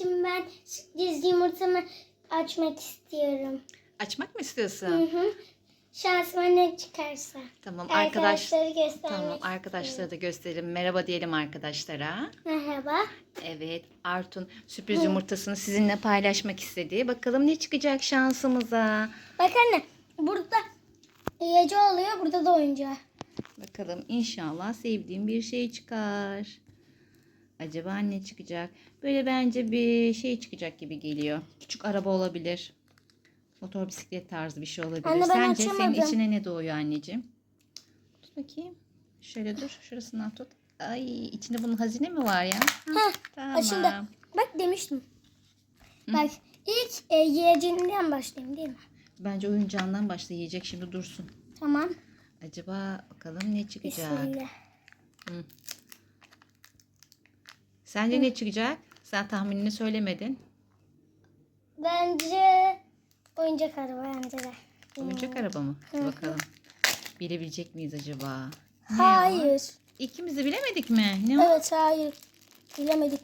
anneciğim ben sürpriz yumurtamı açmak istiyorum. Açmak mı Hı istiyorsun? hı. Şansıma ne çıkarsa. Tamam arkadaş. Arkadaşları göstermek Tamam arkadaşlara da gösterelim. Merhaba diyelim arkadaşlara. Merhaba. Evet Artun sürpriz yumurtasını sizinle paylaşmak istedi. Bakalım ne çıkacak şansımıza. Bak anne burada yiyece oluyor burada da oyuncağı. Bakalım inşallah sevdiğim bir şey çıkar. Acaba ne çıkacak? Böyle bence bir şey çıkacak gibi geliyor. Küçük araba olabilir. Motor bisiklet tarzı bir şey olabilir. Anne, ben Sence senin açamadım. içine ne doğuyor anneciğim? Tut bakayım. Şöyle dur. Şurasından tut. Ay içinde bunun hazine mi var ya? Hı, Heh, tamam. açıldı. Bak demiştim. Bak ilk e, yiyeceğinden başlayayım değil mi? Bence oyuncağından başla yiyecek şimdi dursun. Tamam. Acaba bakalım ne çıkacak? Bismillah. Sence ne çıkacak? Sen tahminini söylemedin. Bence oyuncak araba bence de. Oyuncak araba mı? Dur bakalım. Bilebilecek miyiz acaba? Ne? Hayır. İkimiz de bilemedik mi? Ne o? Evet hayır. Bilemedik.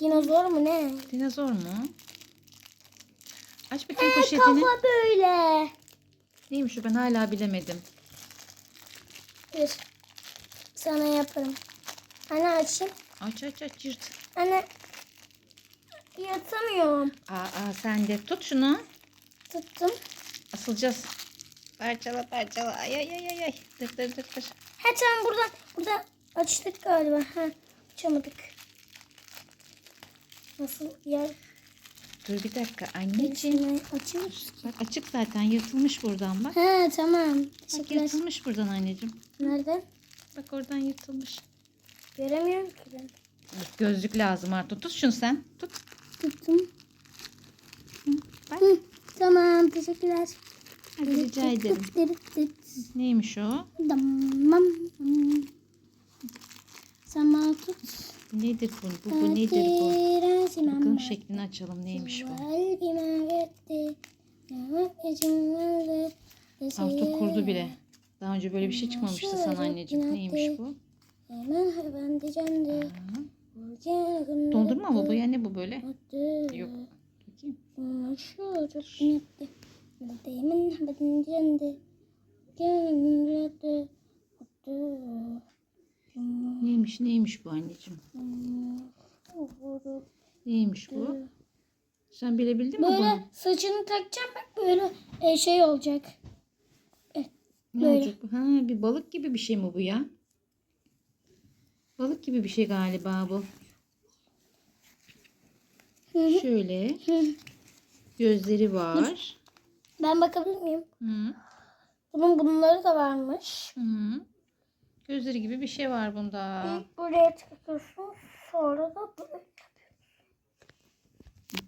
Dinozor mu ne? Dinozor mu? Aç bakayım poşetini. Kafa böyle. Neymiş o ben hala bilemedim. Dur. Sana yaparım. Anne açayım. Aç aç aç yırt. Anne. Yatamıyorum. Aa, aa sen de tut şunu. Tuttum. Asılacağız. Parçala parçala. Ay ay ay ay. ay. Dır dır dır. Ha tamam buradan. Burada açtık galiba. Ha, açamadık. Nasıl yer? Dur bir dakika anneciğim. Açıyoruz. Bak açık zaten yırtılmış buradan bak. Ha tamam. Bak yırtılmış buradan anneciğim. Nereden? Bak oradan yırtılmış. Göremiyorum ki ben. Gözlük lazım artık. Tut şunu sen. Tut. Tuttum. Bak. Hı, tamam teşekkürler. Hadi rica ederim. Neymiş o? Tamam. Sen bana tut. Nedir bu? Bu, bu nedir bu? Bakalım Bakalım şeklini açalım. Neymiş bu? Arto kurdu bile. Daha önce böyle bir şey çıkmamıştı sana anneciğim. Neymiş bu? Dondurma mı bu ya? Ne bu böyle? Yok. Bakayım. Neymiş neymiş bu anneciğim? Neymiş bu? Sen bilebildin mi Böyle bunu? saçını takacağım bak böyle e, şey olacak. Ne böyle. olacak bu? Ha, bir balık gibi bir şey mi bu ya? Balık gibi bir şey galiba bu. Şöyle gözleri var. Ben bakabilir miyim? Hı. Bunun bunları da varmış. Hı. Gözleri gibi bir şey var bunda. İlk buraya takıyorsun sonra da böyle.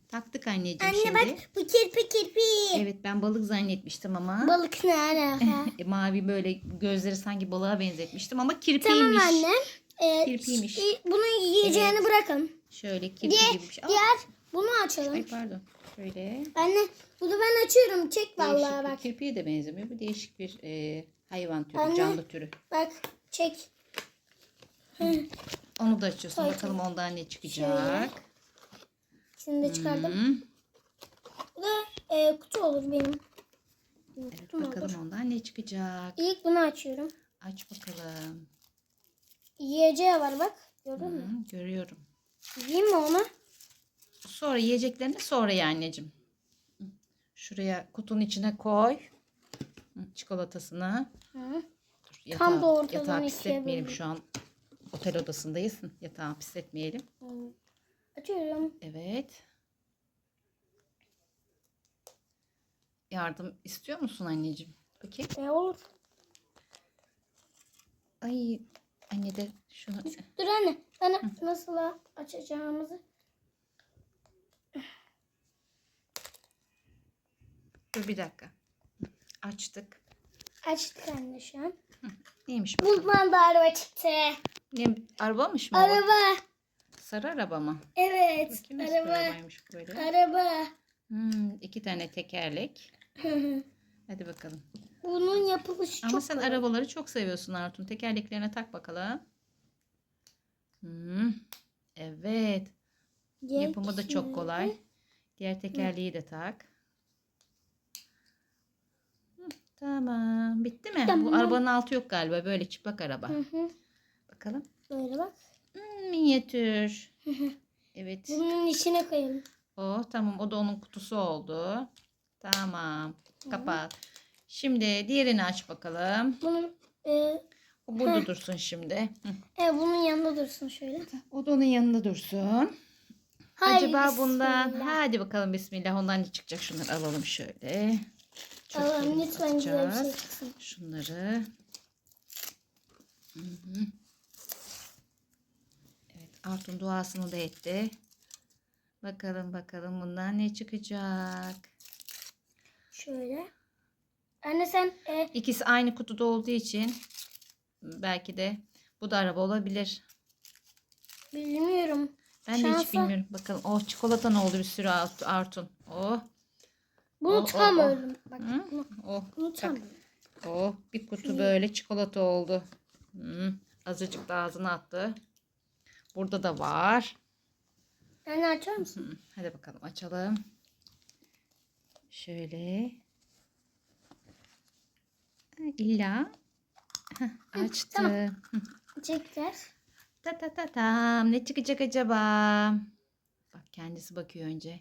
Taktık anneciğim Anne şimdi. bak bu kirpi kirpi. Evet ben balık zannetmiştim ama. Balık ne alaka? E, Mavi böyle gözleri sanki balığa benzetmiştim ama kirpiymiş. tamam anne. Ee, Kirpiymiş. Bunun yiyeceğini bırakın. Şöyle kirpi Diğer, gibi bir şey. Diğer bunu açalım. Ay pardon. Şöyle. Anne bunu ben açıyorum. Çek vallahi bak. kirpiye de benzemiyor. Bu değişik bir e, hayvan türü, Anne. canlı türü. Bak çek. Onu da açıyorsun. Koy, Bakalım ondan ne çıkacak. Şimdi de çıkardım. Hı. Bu da e, kutu olur benim. Evet Kutum bakalım olur. ondan ne çıkacak. İlk bunu açıyorum. Aç bakalım. Yiyeceği var bak. Gördün Hı, mü? görüyorum. Yiyeyim mi onu? Sonra yiyeceklerini sonra ye anneciğim. Hı. Şuraya kutunun içine koy. Hı, Çikolatasını. Hı. Dur, Tam yatağı, da ortadan yatağı ikiye pisletmeyelim böldük. şu an. Otel odasındayız. Yatağı pisletmeyelim. Hı. Açıyorum. Evet. Yardım istiyor musun anneciğim? Bakayım. Ne olur? Ay anne de şunu. Dur anne. Bana nasıl açacağımızı. Dur bir dakika. Açtık. Açtık anne şu an. Neymiş bakalım? Bulman da araba çıktı. Ne, arabamış mı? o? Araba. Sarı araba mı? Evet. Bakayım nasıl araba. arabaymış böyle. Araba. Hmm, iki tane tekerlek. Hadi bakalım. Bunun yapılışı Ama çok sen kolay. arabaları çok seviyorsun Artun. Tekerleklerine tak bakalım. Hmm, evet. Yapımı da çok kolay. Diğer tekerleği de tak. Hı, Tamam. Bitti mi? Bu Tamam. arabanın altı yok galiba. Böyle çıplak araba. Hı hı. Bakalım. Böyle bak. Hmm, minyatür. Hı hı. Evet. Bunun içine koyalım. O tamam. O da onun kutusu oldu. Tamam. Kapat. Şimdi diğerini aç bakalım. Bunun e, O burada dursun şimdi. Hı. e, bunun yanında dursun şöyle. O da onun yanında dursun. Haydi Acaba bundan bismillah. hadi bakalım bismillah ondan ne çıkacak şunları alalım şöyle. Allah'ım lütfen güzel bir şey çıksın. Şunları. Hı hı. Evet Artun duasını da etti. Bakalım bakalım bundan ne çıkacak. Şöyle. Anne sen e, İkisi aynı kutuda olduğu için belki de bu da araba olabilir. bilmiyorum. Ben de hiç Şansa- bilmiyorum. Bakalım. Oh çikolata ne oldu bir sürü Art- Artun. Oh. Bunu O, o, tam o. ördüm. Bak Hı? bunu, Oh. bunu Bak. Oh bir kutu böyle çikolata oldu. Hmm, azıcık da ağzına attı. Burada da var. Anne açar mısın? Hadi bakalım açalım. Şöyle. İlla. Heh, açtı. tamam. Çekler. Ta ta ta tam. Ne çıkacak acaba? Bak kendisi bakıyor önce.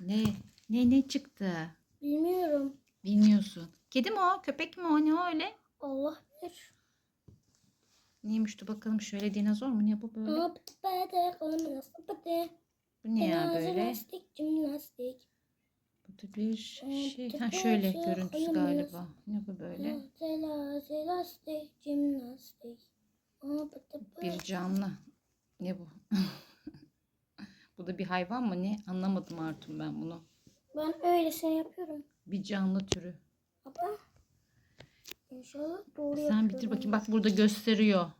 Ne? Ne ne çıktı? Bilmiyorum. Bilmiyorsun. Kedi mi o? Köpek mi o? Ne o öyle? Allah bilir. Neymiş dur bakalım şöyle dinozor mu? Ne bu böyle? Bu ne ya böyle? Jimnastik, jimnastik. Da bir Ee, şey. Ha şöyle görüntüsü galiba. Ne bu böyle? Pıtı pıtı. Bir canlı. Ne bu? bu da bir hayvan mı ne? Anlamadım Artun ben bunu. Ben öylesine yapıyorum. Bir canlı türü. Baba. İnşallah doğru Sen yapıyorum. bitir bakayım. Bak burada gösteriyor.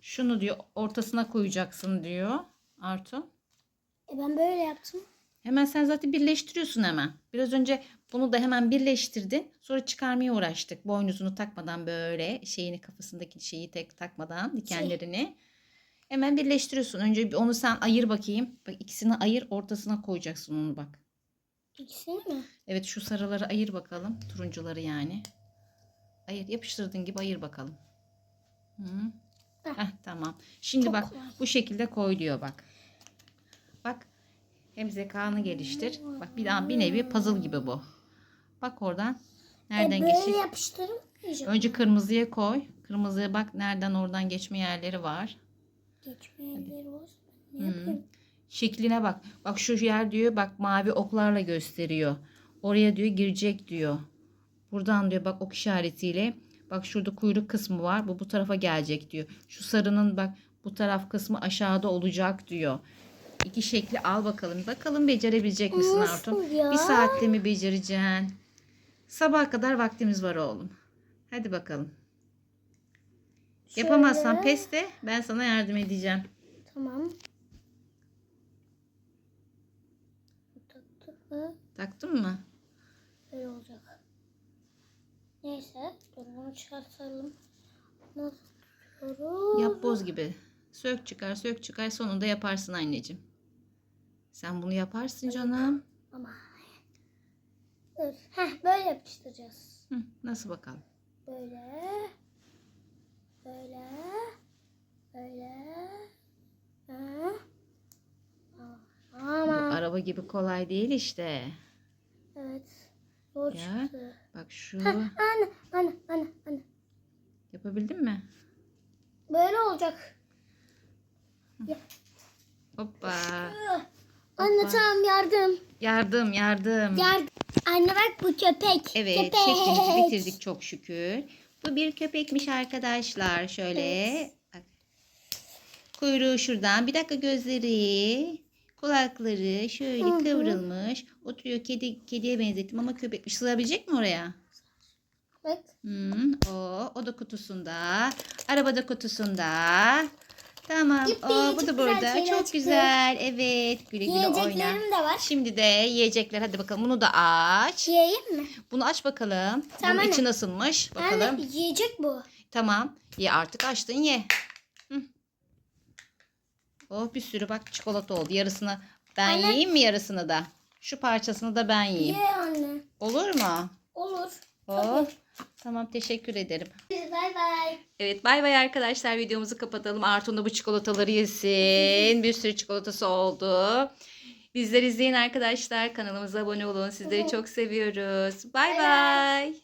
Şunu diyor ortasına koyacaksın diyor Artun. E ben böyle yaptım. Hemen sen zaten birleştiriyorsun hemen. Biraz önce bunu da hemen birleştirdin. Sonra çıkarmaya uğraştık. Boynuzunu takmadan böyle şeyini kafasındaki şeyi tek takmadan dikenlerini. Hemen birleştiriyorsun. Önce onu sen ayır bakayım. Bak ikisini ayır ortasına koyacaksın onu bak. İkisini mi? Evet şu sarıları ayır bakalım. Turuncuları yani. Ayır yapıştırdığın gibi ayır bakalım. Hı. Heh. Tamam. Şimdi Çok bak kolay. bu şekilde koy diyor. Bak hem zekanı geliştir. Bak bir daha bir nevi puzzle gibi bu. Bak oradan nereden e böyle geçecek? yapıştırmayacağım. Önce kırmızıya koy. Kırmızıya bak nereden oradan geçme yerleri var. Geçmeyenleri var. Ne? Şekline bak. Bak şu yer diyor bak mavi oklarla gösteriyor. Oraya diyor girecek diyor. Buradan diyor bak ok işaretiyle. Bak şurada kuyruk kısmı var. Bu bu tarafa gelecek diyor. Şu sarının bak bu taraf kısmı aşağıda olacak diyor. İki şekli al bakalım. Bakalım becerebilecek misin Nasıl Artun? ya? Bir saatte mi becereceksin? Sabaha kadar vaktimiz var oğlum. Hadi bakalım. Yapamazsan Şöyle. pes de ben sana yardım edeceğim. Tamam. Taktık mı? Taktın mı? Böyle olacak. Neyse. Bunu çıkartalım. Nasıl tutuyoruz? Yap boz gibi. Sök çıkar sök çıkar sonunda yaparsın anneciğim. Sen bunu yaparsın canım. Ama. Dur. Heh böyle yapıştıracağız. Hı, nasıl bakalım? Böyle. Böyle. Böyle. Ha. Bu Ama. araba gibi kolay değil işte. Evet. Zor Ya. çıktı. Bak şu. Anne, anne, anne, anne. Yapabildin mi? Böyle olacak. Hoppa. Anne tamam yardım. Yardım yardım. Yardım. Anne bak bu köpek. Evet köpek. şeklimizi bitirdik çok şükür. Bu bir köpekmiş arkadaşlar. Şöyle. Evet. Bak. Kuyruğu şuradan. Bir dakika gözleri. Kulakları şöyle Hı hı. kıvrılmış. Oturuyor kedi kediye benzettim ama köpekmiş. Sığabilecek mi oraya? Bak. Hmm, o, o da kutusunda. Arabada kutusunda. Tamam. O, bu da güzel burada. şeyler Çok çıktı. güzel. Evet. Güle güle oyna. De var. Şimdi de yiyecekler. Hadi bakalım. Bunu da aç. Yiyeyim mi? Bunu aç bakalım. Tamam Bunun içi nasılmış? Bakalım. Anne yiyecek bu. Tamam. Ye artık açtın ye. Hı. Oh bir sürü bak çikolata oldu. Yarısını ben Anne. yiyeyim mi yarısını da? Şu parçasını da ben yiyeyim. Ye anne. Olur mu? Olur. Oh. Tamam teşekkür ederim. Bay bay. Evet bay bay arkadaşlar videomuzu kapatalım. Artun da bu çikolataları yesin. Bir sürü çikolatası oldu. Bizleri izleyin arkadaşlar. Kanalımıza abone olun. Sizleri çok seviyoruz. Bay Bay bay. bay.